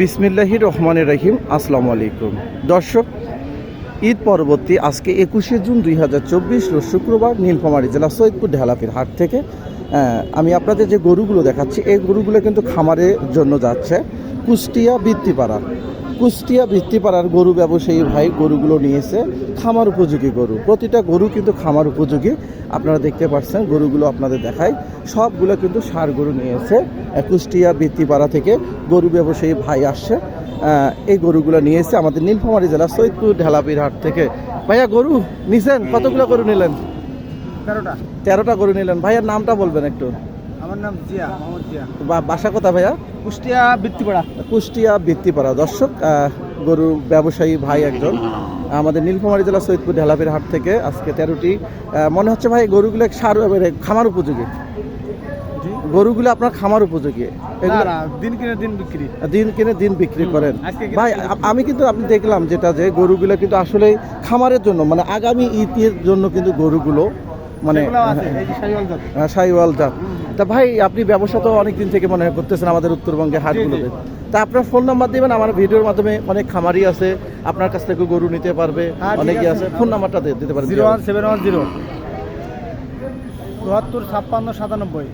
বিসমিল্লাহি রহমান রহিম, আসসালামু আলাইকুম। দর্শক, ঈদ পরবর্তী আজকে একুশে জুন দুই হাজার চব্বিশ শুক্রবার নীলফামারী জেলা সৈয়দপুর ঢেলাপির হাট থেকে। আমি আপনাদের যে গরুগুলো দেখাচ্ছি, এই গরুগুলো কিন্তু খামারের জন্য যাচ্ছে কুষ্টিয়া বৃত্তিপাড়া। কুষ্টিয়া বৃত্তিপাড়ার গরু ব্যবসায়ী ভাই গরুগুলো নিয়েছে খামার উপযোগী গরু। প্রতিটা গরু কিন্তু খামার উপযোগী। আপনারা দেখতে পাচ্ছেন গরুগুলো আপনাদের দেখায় সবগুলো কিন্তু সার গরু নিয়েছে। কুষ্টিয়া বৃত্তিপাড়া থেকে গরু ব্যবসায়ী ভাই আসছে। এই গরুগুলো নিয়েছে আমাদের নীলফামারী জেলা সৈয়দপুর ঢেলাপির হাট থেকে। ভাইয়া গরু নিছেন? কতগুলো গরু নিলেন? তেরোটা। তেরোটা গরু নিলেন। ভাইয়ার নামটা বলবেন একটু। আমার নাম জিয়া মোহাম্মদ জিয়া। বাসা কোথা ভাইয়া? কুষ্টিয়া বৃত্তিপাড়া কুষ্টিয়া বৃত্তিপাড়া দর্শক গরু ব্যবসায়ী ভাই একজন। আমাদের নীলফামারী জেলা সৈয়দপুর ঢেলাপির হাট থেকে আজকে তেরোটি। মনে হচ্ছে ভাই গরুগুলো সার খামার উপযোগী? গরুগুলো আপনার খামার উপযোগী? দিন কিনে দিন বিক্রি। দিন কিনে দিন বিক্রি করেন। ভাই আমি কিন্তু আপনি দেখলাম যেটা যে গরুগুলো কিন্তু আসলে খামারের জন্য মানে আগামী ঈদের জন্য কিন্তু গরুগুলো মানে এগুলাও আছে, এই যে শাহিওয়াল জাত। আহ, সাইওয়াল জাত। তা ভাই আপনি ব্যবসা তো অনেক দিন থেকে মনে করতেছেন আমাদের উত্তরবঙ্গে হাটগুলোতে। তা আপনার ফোন নাম্বার দিবেন আমার ভিডিওর মাধ্যমে অনেক খামারি আছে আপনার কাছ থেকে গরু নিতে পারবে হ্যাঁ, অনেকে আছে। ফোন নাম্বারটা দিতে পারবেন zero one seven one zero. চুয়াত্তর ছাপ্পান্ন সাতানব্বই।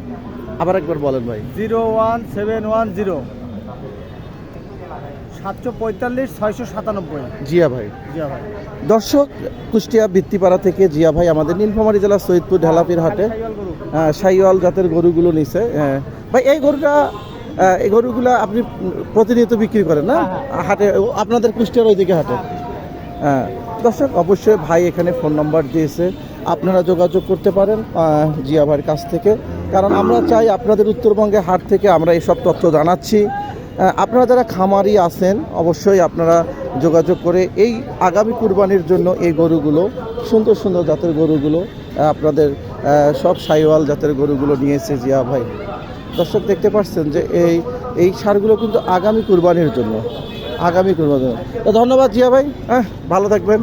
আবার একবার বলেন ভাই। Zero one seven one zero. সাতশো পঁয়তাল্লিশ ছয়শো সাতানব্বই। জিয়া ভাই। জিয়া ভাই। দর্শক কুষ্টিয়া বৃত্তিপাড়া থেকে জিয়া ভাই আমাদের নীলফামারী জেলা সৈয়দপুর ঢালাপির হাটে। সাইওয়াল জাতের গরুগুলো নিছে আহ, ভাই এই গরুটা এই গরুগুলো আপনি প্রতিনিয়ত বিক্রি করেন না? হাটে ও, আপনাদের কুষ্টিয়ার ওইদিকে হাটে? হ্যাঁ। দর্শক অবশ্যই ভাই এখানে ফোন নাম্বার দিয়েছে। আপনারা যোগাযোগ করতে পারেন জিয়া ভাইয়ের কাছ থেকে। কারণ আমরা চাই আপনাদের উত্তরবঙ্গে হাট থেকে আমরা এইসব তথ্য জানাচ্ছি। আপনারা যারা খামারি আছেন অবশ্যই আপনারা যোগাযোগ করে এই আগামী কুরবানির জন্য এই গরুগুলো সুন্দর সুন্দর জাতের গরুগুলো আপনাদের সব সাইওয়াল জাতের গরুগুলো নিয়েছে জিয়া ভাই। দর্শক দেখতে পাচ্ছেন যে এই এই সারগুলো কিন্তু আগামী কুরবানির জন্য, আগামী কুরবানির জন্য। ধন্যবাদ জিয়া ভাই হ্যাঁ ভালো থাকবেন।